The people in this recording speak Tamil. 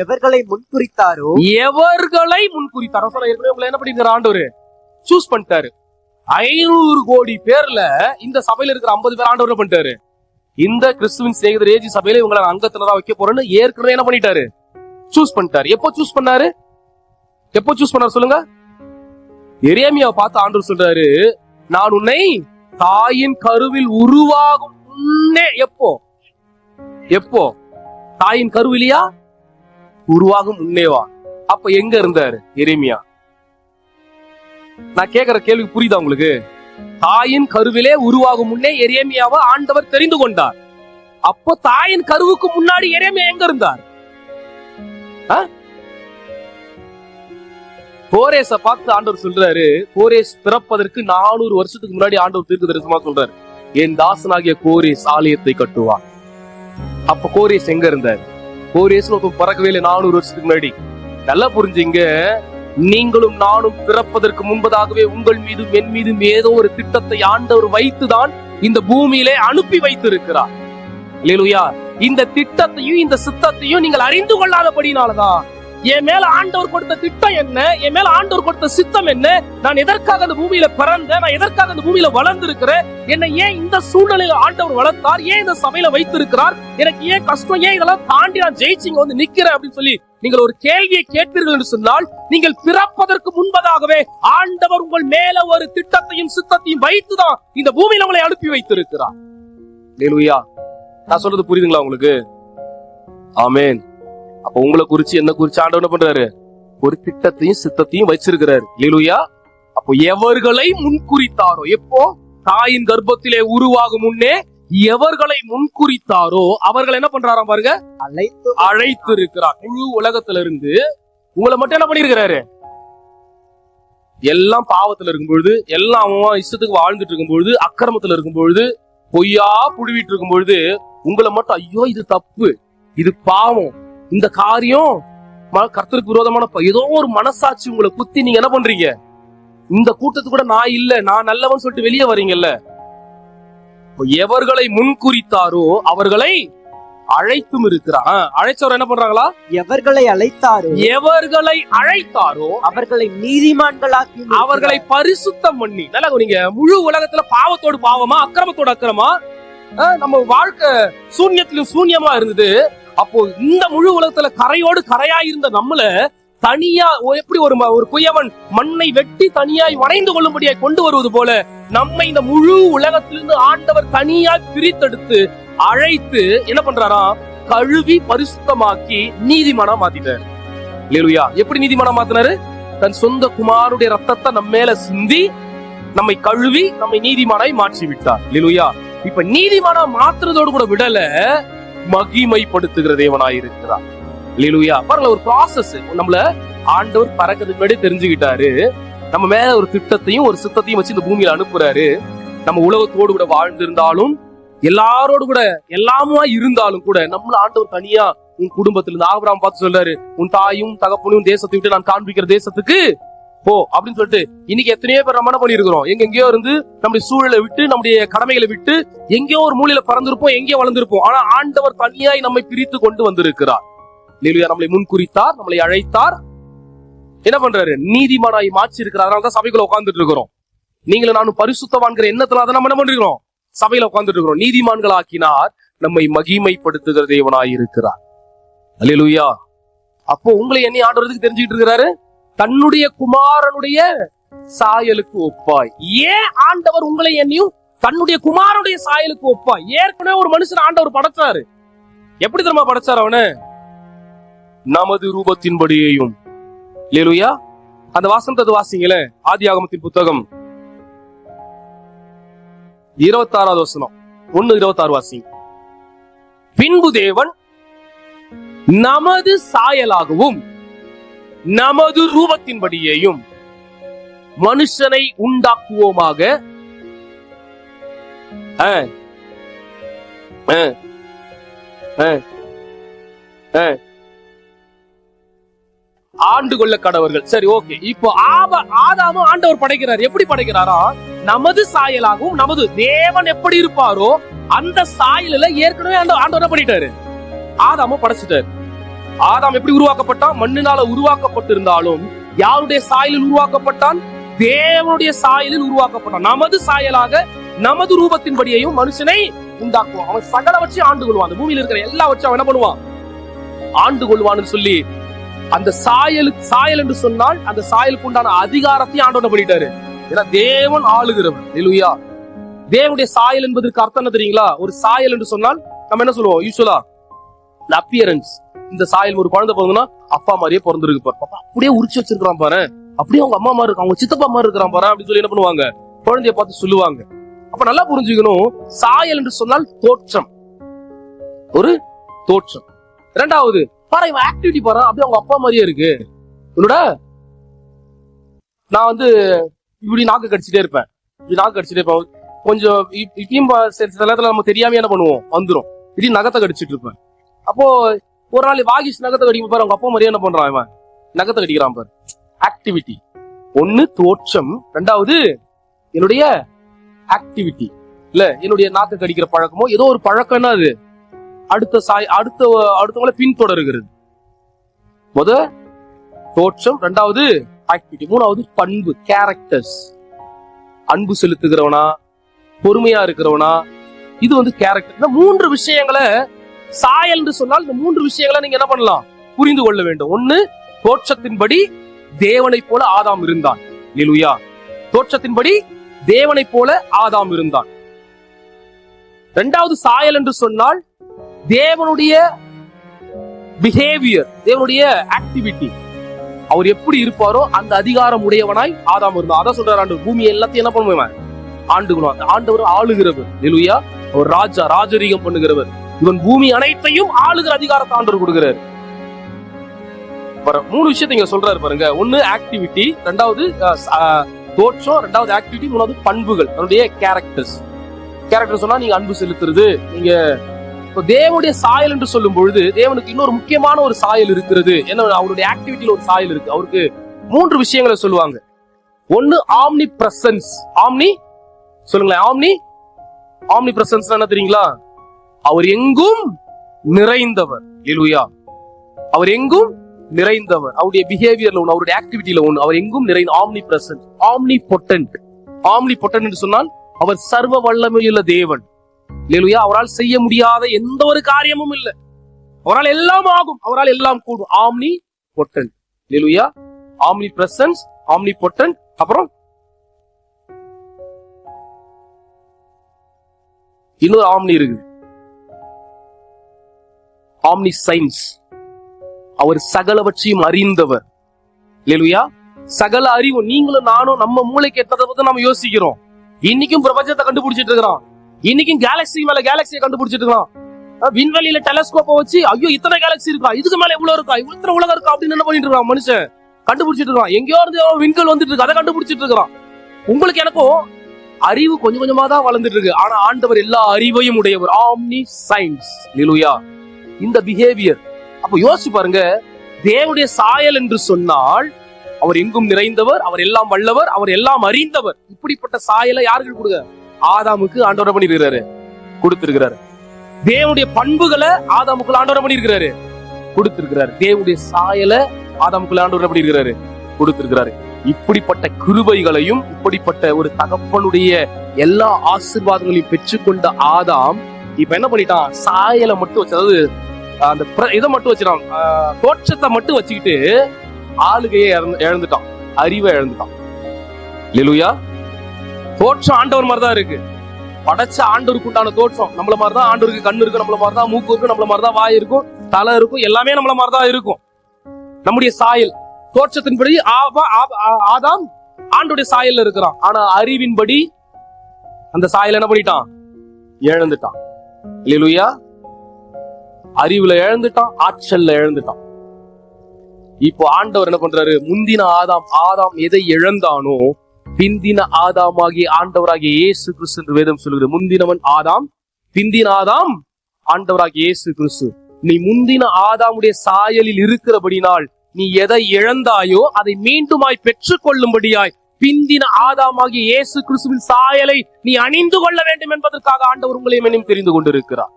எவர்களை முன்குறித்தாரோ எவர்களை முன்குறித்தாரோ? சொல்ல ஏற்கனவே உங்களை என்ன பண்ணிருக்காரு ஆண்டவர்? சூஸ் பண்ணிட்டாரு. ஐநூறு கோடி பேர்ல இந்த சபையில இருக்கிற ஐம்பது பேர் ஆண்டவர் பண்ணிட்டாரு. இந்த கிறிஸ்துவின் சேகர் ஏஜி சபையில உங்களை அங்கத்துலதான் வைக்க போறேன்னு ஏற்கனவே என்ன பண்ணிட்டாரு? சூஸ் பண்ணிட்டாரு. எப்போ சூஸ் பண்ணாரு? எப்போ சூஸ் பண்ணாரு சொல்லுங்க? எரேமியாவை பார்த்து ஆண்டவர் சொல்றாரு நான் உன்னை தாயின் கருவில் உருவாகும் முன்னே. எப்போ? எப்போ? தாயின் கருவிலியா? உருவாகும் முன்னேவா அப்ப எங்க இருந்தாரு? எரேமியா. நான் கேக்குற கேள்வி புரியுதா உங்களுக்கு? தாயின் கருவிலே உருவாகும் முன்னே எரேமியாவை ஆண்டவர் தெரிந்து கொண்டார். அப்போ தாயின் கருவுக்கு முன்னாடி எரேமியா எங்க இருந்தார்? கோரேச பார்த்து ஆண்டவர் சொல்றாரு கோரேஸ் பிறப்பதற்கு நானூறு வருஷத்துக்கு முன்னாடி ஆண்டவர் தீர்க்க தரிசனமா சொல்றாரு என் தாசனாகிய கோரேஸ் ஆலயத்தை கட்டுவான் அப்ப கோரேஸ் எங்க இருந்தார்? கோரேஸ் ஒருத்தன் பிறக்கவே இல்லை நானூறு வருஷத்துக்கு முன்னாடி. நல்லா புரிஞ்சுங்க. நீங்களும் நானும் பிறப்பதற்கு முன்பதாகவே உங்கள் மீதும் என் மீதும் ஏதோ ஒரு திட்டத்தை ஆண்டவர் வைத்துதான் இந்த பூமியிலே அனுப்பி வைத்திருக்கிறார். இல்லையா இந்த திட்டத்தையும் இந்த சித்தத்தையும் நீங்கள் அறிந்து கொள்ளாதபடினாலதான் என் மேல ஆண்டவர் கொடுத்த திட்டம் என்ன? என் மேல ஆண்டவர் கொடுத்த சித்தம் என்ன? நான் எதற்காக அந்த பூமியில பிறந்தேன்? நான் எதற்காக அந்த பூமியில வளர்ந்திருக்கிறேன்? என்னை ஏன் இந்த சூழ்நிலையில ஆண்டவர் வளர்த்தார்? ஏன் இந்த சபையில வைத்திருக்கிறார்? எனக்கு ஏன் கஷ்டம்? ஏன் இதெல்லாம் தாண்டி நான் ஜெயிச்சு இங்க வந்து நிக்கிறேன் அப்படின்னு சொல்லி நீங்கள் ஒரு கேள்வியை கேட்பீர்கள் என்று சொன்னால் நீங்கள் பிறப்பதற்கு முன்பதாகவே ஆண்டவர் உங்கள் மேல ஒரு திட்டத்தையும் சித்தத்தையும் வைத்துதான் இந்த பூமியில உங்களை அனுப்பி வைத்திருக்கிறார். நான் சொல்றது புரியுதுங்களா உங்களுக்கு? ஆமேன். அப்ப உங்களை குறிச்சு என்ன குறிச்சு ஆண்டவர் என்ன பண்றாரு? ஒரு திட்டத்தையும் சித்தத்தையும் வச்சிருக்கிறாரு. லேலுயா அப்போ எவர்களை முன்குறித்தாரோ எப்போ? தாயின் கர்ப்பத்திலே உருவாகும் முன்னே எவர்களை முன்குறித்தாரோ அவர்கள் என்ன பண்றாராம் பாருங்க? அழைத்து அழைத்து இருக்கிறார் முழு உலகத்துல இருந்து உங்களை மட்டும் என்ன பண்ணிருக்கிறாரு? எல்லாம் பாவத்துல இருக்கும் பொழுது எல்லாம் அவன் இஷ்டத்துக்கு வாழ்ந்துட்டு இருக்கும் பொழுது அக்கிரமத்துல இருக்கும் பொழுது பொய்யா புழுவிட்டு இருக்கும் பொழுது உங்களை மட்டும் ஐயோ இது தப்பு. இது பாவம். இந்த காரியம் கர்த்தருக்கு விரோதமான ஏதோ ஒரு மனசாட்சி உங்களை குத்தி நீங்க என்ன பண்றீங்க? இந்த கூட்டத்துக்கு கூட நான் இல்ல நான் நல்லவன் சொல்லிட்டு வெளியே வர்றீங்கல்ல. இப்ப எவர்களை முன்குறித்தாரோ அவர்களை அழைத்தும் இருக்கிறார். ஆ, அழைச்சவர் என்ன பண்றாங்களா? எவர்களை அழைத்தாரோ எவர்களை அழைத்தாரோ அவர்களை நீதிமான்களாக்கி அவர்களை பரிசுத்தம் பண்ணி நல்லா நீங்க முழு உலகத்துல பாவத்தோடு பாவமா அக்கிரமத்தோடு அக்கிரமா நம்ம வாழ்க்கை சூன்யத்திலும் சூன்யமா இருந்தது. அப்போ இந்த முழு உலகத்துல கரையோடு கரையா இருந்த நம்மள தனியா எப்படி ஒரு ஒரு குயவன் மண்ணை வெட்டி தனியாய் வளைந்து கொள்ளும்படியாய் கொண்டு வருவது போல நம்மை இந்த முழு உலகத்திலிருந்து ஆண்டவர் தனியாய் பிரித்தெடுத்து அழைத்து என்ன பண்றாரா? கழுவி பரிசுத்தமாக்கி நீதிமனம் மாத்தினார் இல்லையா எப்படி நீதிமனம் மாத்தினாரு தன் சொந்த குமாருடைய ரத்தத்தை நம்ம மேல சிந்தி நம்மை கழுவி நம்மை நீதிமானாய் மாற்றி விட்டார் லிலுயா இப்ப நீதிமானா மாத்துறதோடு கூட விடல மகிமைப்படுத்துகிற தேவனாயிருக்கிறார். லீலுயா இல்லையா பாருங்க ஒரு ப்ராசஸ் நம்மள ஆண்டவர் பறக்கிறதுக்கு முன்னாடி தெரிஞ்சுக்கிட்டாரு. நம்ம மேல ஒரு திட்டத்தையும் ஒரு சித்தத்தையும் வச்சு இந்த பூமியில அனுப்புறாரு. நம்ம உலகத்தோடு கூட வாழ்ந்திருந்தாலும் எல்லாரோடு கூட எல்லாமா இருந்தாலும் கூட நம்மள ஆண்டவர் தனியா உன் குடும்பத்துல இருந்து ஆபராம் பார்த்து சொல்றாரு உன் தாயும் தகப்பனும் தேசத்தை விட்டு நான் காண்பிக்கிற தேசத்துக்கு போ அப்படின்னு சொல்லிட்டு இன்னைக்கு எத்தனையோ பேர் நம்ம என்ன பண்ணிருக்கிறோம் எங்க எங்கேயோ இருந்து நம்முடைய சூழலை விட்டு நம்முடைய கடமைகளை விட்டு எங்கேயோ ஒரு மூலையில பறந்திருப்போம் எங்கேயோ வளர்ந்திருப்போம். ஆனா ஆண்டவர் தனியாய் நம்மை பிரித்து கொண்டு வந்திருக்கிறார். இல்லையா நம்மளை முன்குறித்தார் நம்மளை அழைத்தார். என்ன பண்றாரு? நீதிமானாய் மாற்றி இருக்கிறார் அதனால தான் சபைக்குள்ள உட்கார்ந்துட்டு இருக்கிறோம். நீங்களும் நானும் பரிசுத்தவான்கிற எண்ணத்துல அதை நம்ம என்ன பண்ணிருக்கிறோம்? சபையில உட்கார்ந்துட்டு இருக்கிறோம். நீதிமான்கள் ஆக்கினார் நம்மை மகிமைப்படுத்துகிற தேவனாய் இருக்கிறார் அல்லேலூயா அப்போ உங்களை என்னை ஆடுறதுக்கு தெரிஞ்சுக்கிட்டு இருக்கிறாரு? தன்னுடைய குமாரனுடைய சாயலுக்கு ஒப்பாய். ஏன் ஆண்டவர் உங்களை என்னையும் தன்னுடைய குமாரனுடைய சாயலுக்கு ஒப்பாய். ஏற்கனவே ஒரு மனுஷன் ஆண்டவர் படைச்சாரு. எப்படி தெரியுமா படைச்சார் அவனு? நமது ரூபத்தின்படியையும். லேலுயா அந்த வாசனத்தை வாசிங்களே. ஆதி ஆகமத்தின் புத்தகம். இருபத்தாறாவது வசனம். ஒன்னு இருபத்தாறு வாசிங்க. பின்பு தேவன் நமது சாயலாகவும் நமது ரூபத்தின்படியேயும் மனுஷனை உண்டாக்குவோமாக. ஆண்டு கொள்ள கடவர்கள். சரி ஓகே. இப்போ ஆப ஆதாமும் ஆண்டவர் படைக்கிறார். எப்படி படைக்கிறாரா? நமது சாயலாகவும் நமது தேவன் எப்படி இருப்பாரோ அந்த சாயலில் ஏற்கனவே ஆண்டவர் பண்ணிட்டாரு? ஆதாமும் படைச்சிட்டாரு. ஆதாம் எப்படி உருவாக்கப்பட்டான்? மண்ணினால உருவாக்கப்பட்டிருந்தாலும் யாருடைய சாயலில் உருவாக்கப்பட்டான்? தேவனுடைய சாயலில் உருவாக்கப்பட்டான். நமது சாயலாக நமது ரூபத்தின்படியையும் மனுஷனை உண்டாக்குவான். அவன் சகல வச்சு ஆண்டு கொள்வான். அந்த பூமியில் இருக்கிற எல்லா வச்சு அவன் என்ன பண்ணுவான்? ஆண்டு கொள்வான்னு சொல்லி அந்த சாயலுக்கு சாயல் என்று சொன்னால் அந்த சாயலுக்கு உண்டான அதிகாரத்தையும் ஆண்டவன பண்ணிட்டாரு? ஏன்னா தேவன் ஆளுகிறவன். இல்லையா தேவனுடைய சாயல் என்பதற்கு அர்த்தம் என்ன தெரியுங்களா? ஒரு சாயல் என்று சொன்னால் நம்ம என்ன சொல்லுவோம்? யூஸ்வலா அப்பியரன்ஸ் இந்த சாயல் ஒரு குழந்தை பிறந்ததுன்னா அப்பா மாதிரியே பிறந்திருக்கு பாரு பாப்பா அப்படியே உரிச்சு வச்சிருக்கான் பாரு அப்படியே அவங்க அம்மா மாதிரி இருக்கான் அவங்க சித்தப்பா மாதிரி இருக்கிறான் பாரு அப்படின்னு சொல்லி என்ன பண்ணுவாங்க குழந்தைய பார்த்து சொல்லுவாங்க அப்ப நல்லா புரிஞ்சுக்கணும் சாயல் என்று சொன்னால் தோற்றம் ஒரு தோற்றம் இரண்டாவது பாரு இவன் ஆக்டிவிட்டி பாரு அப்படியே அவங்க அப்பா மாதிரியே இருக்கு என்னோட நான் வந்து இப்படி நாக்கு கடிச்சிட்டே இருப்பேன் இப்படி நாக்கு கடிச்சிட்டே இருப்பேன் கொஞ்சம் இப்பயும் சில நேரத்துல நம்ம தெரியாம என்ன பண்ணுவோம் வந்துரும் இப்படி நகத்தை கடிச்சிட்டு இருப்பேன் அப்போ ஒரு நாள் வாகிஸ் நகத்தை கடிக்கும் பாரு அவங்க அப்பா மாதிரியே என்ன பண்றான் அவன் நகத்தை கடிக்கிறான் பாரு. ஆக்டிவிட்டி ஒன்னு தோற்றம். ரெண்டாவது என்னுடைய ஆக்டிவிட்டி இல்ல என்னுடைய நாக்கு கடிக்கிற பழக்கமோ ஏதோ ஒரு பழக்கம்னா அது. அடுத்த சாய் அடுத்த அடுத்தவங்களை பின்தொடர்கிறது. முத தோற்றம். ரெண்டாவது ஆக்டிவிட்டி மூணாவது பண்பு கேரக்டர்ஸ் அன்பு செலுத்துகிறவனா பொறுமையா இருக்கிறவனா இது வந்து கேரக்டர் இந்த மூன்று விஷயங்களை சாயல் என்று சொன்னால் இந்த மூன்று விஷயங்களை நீங்க என்ன பண்ணலாம்? புரிந்து கொள்ள வேண்டும். ஒண்ணு தோற்றத்தின்படி தேவனைப் போல ஆதாம் இருந்தான். லெலுயா தோற்றத்தின்படி தேவனைப் போல ஆதாம் இருந்தான். இரண்டாவது சாயல் என்று சொன்னால் தேவனுடைய பிஹேவியர் தேவனுடைய ஆக்டிவிட்டி அவர் எப்படி இருப்பாரோ அந்த அதிகாரம் உடையவனாய் ஆதாம் இருந்தான். அதான் சொல்றாரு ஆண்டு பூமி எல்லாத்தையும் என்ன பண்ணுவேன் ஆண்டுகணும் ஆண்டவர் ஆளுகிறவர். நிலுவையா ஒரு ராஜா ராஜரீகம் பண்ணுகிறவர். இவன் பூமி அனைத்தையும் ஆளுகிற அதிகாரத்தை ஆண்டவர் கொடுக்கிறார். மூணு விஷயத்தை இங்க சொல்றாரு பாருங்க. ஒண்ணு ஆக்டிவிட்டி ரெண்டாவது தோற்றம் ரெண்டாவது ஆக்டிவிட்டி மூணாவது பண்புகள் அதனுடைய கேரக்டர்ஸ் கேரக்டர் சொன்னா நீங்க அன்பு செலுத்துறது நீங்க இப்போ தேவனுடைய சாயல் என்று சொல்லும் பொழுது தேவனுக்கு இன்னொரு முக்கியமான ஒரு சாயல் இருக்கிறது. என்ன அவருடைய ஆக்டிவிட்டியில ஒரு சாயல் இருக்கு. அவருக்கு மூன்று விஷயங்களை சொல்லுவாங்க. ஒன்னு ஆம்னி பிரசன்ஸ் ஆம்னி சொல்லுங்களேன் ஆம்னி ஆம்னி பிரசன்ஸ் என்ன தெரியுங்களா? அவர் எங்கும் நிறைந்தவர். இலுயா அவர் எங்கும் நிறைந்தவர். அவருடைய பிஹேவியர்ல ஒன்று அவருடைய ஆக்டிவிட்டியில ஒன்று அவர் எங்கும் நிறைந்த omni present omni potent omni potent என்று சொன்னால் அவர் சர்வ வல்லமையுள்ள தேவன். இல்லையா அவரால் செய்ய முடியாத எந்த ஒரு காரியமும் இல்லை. அவரால் எல்லாம் ஆகும். அவரால் எல்லாம் கூடும். ஆம்னி பொட்டன்ட் இல்லையா ஆம்னி பிரசன்ஸ் ஆம்னி பொட்டன் அப்புறம் இன்னொரு ஆம்னி இருக்கு. ஆம்னி சயின்ஸ் அவர் சகலவற்றையும் அறிந்தவர். இல்லையா சகல அறிவு நீங்களும் நானும் நம்ம மூளைக்கு எட்டதை பத்தி நம்ம யோசிக்கிறோம். இன்னைக்கும் பிரபஞ்சத்தை கண்டுபிடிச்சிட்டு இருக்கிறான். இன்னைக்கும் கேலக்ஸி மேல கேலக்சியை கண்டுபிடிச்சிட்டு இருக்கிறான். விண்வெளியில டெலஸ்கோப்பை வச்சு ஐயோ இத்தனை கேலக்ஸி இருக்கா? இதுக்கு மேல இவ்வளவு இருக்கா? இத்தனை உலகம் இருக்கா? அப்படின்னு என்ன பண்ணிட்டு இருக்கான் மனுஷன்? கண்டுபிடிச்சிட்டு இருக்கான் எங்கேயோ இருந்து விண்கல் வந்துட்டு இருக்கு. அதை கண்டுபிடிச்சிட்டு இருக்கிறான். உங்களுக்கு எனக்கும் அறிவு கொஞ்சம் கொஞ்சமா தான் வளர்ந்துட்டு இருக்கு. ஆனா ஆண்டவர் எல்லா அறிவையும் உடையவர். ஆம்னி சயின்ஸ் நிலுயா இந்த பிஹேவியர் அப்ப யோசிச்சு பாருங்க தேவனுடைய சாயல் என்று சொன்னால் அவர் எங்கும் நிறைந்தவர் அவர் எல்லாம் வல்லவர் அவர் எல்லாம் அறிந்தவர். இப்படிப்பட்ட சாயலை யாருக்கு கொடுங்க? ஆதாமுக்கு ஆண்டவர் பண்ணிருக்கிறாரு. கொடுத்திருக்கிறாரு. தேவனுடைய பண்புகளை ஆதாமுக்குள்ள ஆண்டவர் பண்ணிருக்கிறாரு. கொடுத்திருக்கிறாரு. தேவனுடைய சாயலை ஆதாமுக்குள்ள ஆண்டவர் பண்ணிருக்கிறாரு. கொடுத்திருக்கிறாரு. இப்படிப்பட்ட கிருபைகளையும் இப்படிப்பட்ட ஒரு தகப்பனுடைய எல்லா ஆசீர்வாதங்களையும் பெற்றுக்கொண்ட ஆதாம் இப்ப என்ன பண்ணிட்டான்? சாயலை மட்டும் அதாவது அந்த பிர- இதை மட்டும் வச்சிடான் தோற்றத்தை மட்டும் வச்சுக்கிட்டு ஆளுகையை இழந்துட்டான். அறிவை இழந்துட்டான். லெலுயா தோற்றம் ஆண்டவர் மாதிரி தான் இருக்கு. படைச்ச ஆண்டவருக்கு உண்டான தோற்றம் நம்மள மாதிரி தான் ஆண்டவருக்கு கண்ணு இருக்கும் நம்மள மாதிரி தான் மூக்கு இருக்கும் நம்மள மாதிரி தான் வாய் இருக்கும் தலை இருக்கும் எல்லாமே நம்மள மாதிரி தான் இருக்கும். நம்முடைய சாயல். தோற்றத்தின்படி ஆதாம் ஆண்டுடைய சாயல்ல இருக்கிறான். ஆனா அறிவின்படி அந்த சாயல் என்ன பண்ணிட்டான்? இழந்துட்டான். லிலுயா அறிவுல இழந்துட்டான் ஆற்றல்ல இழந்துட்டான் இப்போ ஆண்டவர் என்ன பண்றாரு? முந்தின ஆதாம் ஆதாம் எதை இழந்தானோ பிந்தின ஆதாமாகிய ஆண்டவராகிய இயேசு கிறிஸ்து என்று வேதம் சொல்லுகிறது. முந்தினவன் ஆதாம் பிந்தின ஆதாம் ஆண்டவராகிய இயேசு கிறிஸ்து. நீ முந்தின ஆதாமுடைய சாயலில் இருக்கிறபடினால் நீ எதை இழந்தாயோ அதை மீண்டுமாய் பெற்றுக் கொள்ளும்படியாய் பிந்தின ஆதாமாகிய இயேசு கிறிஸ்துவின் சாயலை நீ அணிந்து கொள்ள வேண்டும் என்பதற்காக ஆண்டவர் உங்களையும் தெரிந்து கொண்டிருக்கிறார்.